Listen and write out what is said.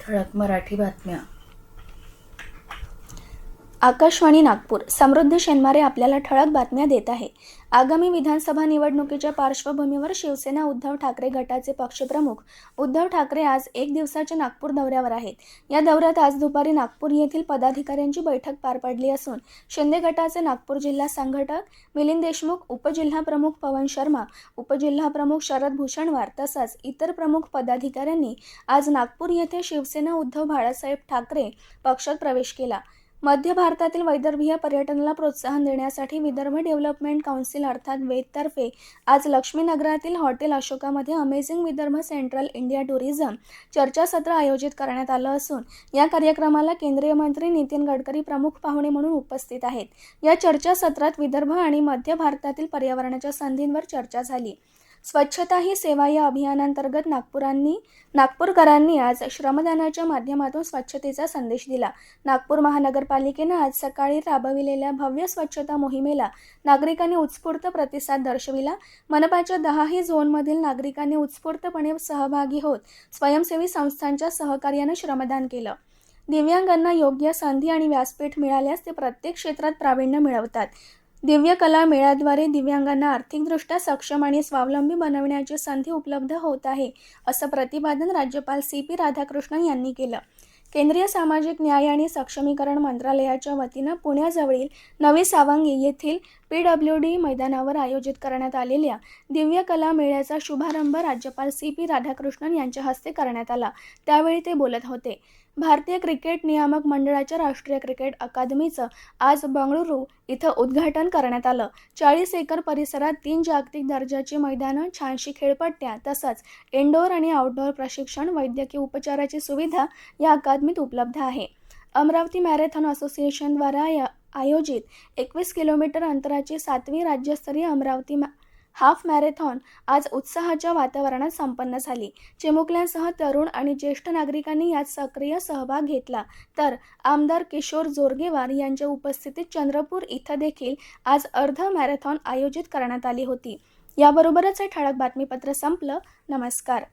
ठळक मराठी बातम्या. आकाशवाणी नागपूर समृद्ध शेनमारे आपल्याला ठळक बातम्या देत आहे. आगामी विधानसभा निवडणुकीच्या पार्श्वभूमीवर शिवसेना उद्धव ठाकरे गटाचे पक्षप्रमुख उद्धव ठाकरे आज एक दिवसाच्या नागपूर दौऱ्यावर आहेत. या दौऱ्यात आज दुपारी नागपूर येथील पदाधिकाऱ्यांची बैठक पार पडली असून शिंदे गटाचे नागपूर जिल्हा संघटक मिलिंद देशमुख उपजिल्हा प्रमुख पवन शर्मा उपजिल्हा प्रमुख शरद भूषणवार तसंच इतर प्रमुख पदाधिकाऱ्यांनी आज नागपूर येथे शिवसेना उद्धव बाळासाहेब ठाकरे पक्षात प्रवेश केला. मध्य भारतातील वैदर्भीय पर्यटनाला प्रोत्साहन देण्यासाठी विदर्भ डेव्हलपमेंट काउन्सिल अर्थात वेदतर्फे आज लक्ष्मीनगरातील hotel अशोकामध्ये amazing Vidarbha central India tourism चर्चासत्र आयोजित करण्यात आलं असून या कार्यक्रमाला केंद्रीय मंत्री नितीन गडकरी प्रमुख पाहुणे म्हणून उपस्थित आहेत. या चर्चासत्रात विदर्भ आणि मध्य भारतातील पर्यावरणाच्या संधींवर चर्चा झाली. स्वच्छता ही सेवा या अभियानांतर्गत नागपुरांनी नागपूरकरांनी आज श्रमदानाच्या माध्यमातून स्वच्छतेचा संदेश दिला. नागपूर महानगरपालिकेनं आज सकाळी राबविलेल्या भव्य स्वच्छता मोहिमेला नागरिकांनी उत्स्फूर्त प्रतिसाद दर्शविला. मनपाच्या दहाही झोनमधील नागरिकांनी उत्स्फूर्तपणे सहभागी होत स्वयंसेवी संस्थांच्या सहकार्यानं श्रमदान केलं. दिव्यांगांना योग्य संधी आणि व्यासपीठ मिळाल्यास ते प्रत्येक क्षेत्रात प्रावीण्य मिळवतात. दिव्य कला मेळ्याद्वारे दिव्यांगांना आर्थिकदृष्ट्या सक्षम आणि स्वावलंबी बनविण्याची संधी उपलब्ध होत आहे असं प्रतिपादन राज्यपाल सी पी राधाकृष्णन यांनी केलं. केंद्रीय सामाजिक न्याय आणि सक्षमीकरण मंत्रालयाच्या वतीनं पुण्याजवळील नवी सावंगी येथील पी डब्ल्यू डी मैदानावर आयोजित करण्यात आलेल्या दिव्य कला मेळ्याचा शुभारंभ राज्यपाल सी पी राधाकृष्णन यांच्या हस्ते करण्यात आला. त्यावेळी ते बोलत होते भारतीय क्रिकेट नियामक मंडळाच्या राष्ट्रीय क्रिकेट अकादमीचं आज बंगळुरू इथं उद्घाटन करण्यात आलं. चाळीस एकर परिसरात तीन जागतिक दर्जाची मैदानं छानशी खेळपट्ट्या तसंच इनडोअर आणि आउटडोअर प्रशिक्षण वैद्यकीय उपचाराची सुविधा या अकादमीत उपलब्ध आहे. अमरावती मॅरेथॉन असोसिएशनद्वारा या आयोजित एकवीस किलोमीटर अंतराची सातवी राज्यस्तरीय अमरावती मॅ हाफ मॅरेथॉन आज उत्साहाच्या वातावरणात संपन्न झाली. चिमुकल्यांसह तरुण आणि ज्येष्ठ नागरिकांनी यात सक्रिय सहभाग घेतला. तर आमदार किशोर जोरगेवार यांच्या उपस्थितीत चंद्रपूर इथं देखील आज अर्ध मॅरेथॉन आयोजित करण्यात आली होती. याबरोबरच हे ठळक बातमीपत्र संपलं. नमस्कार.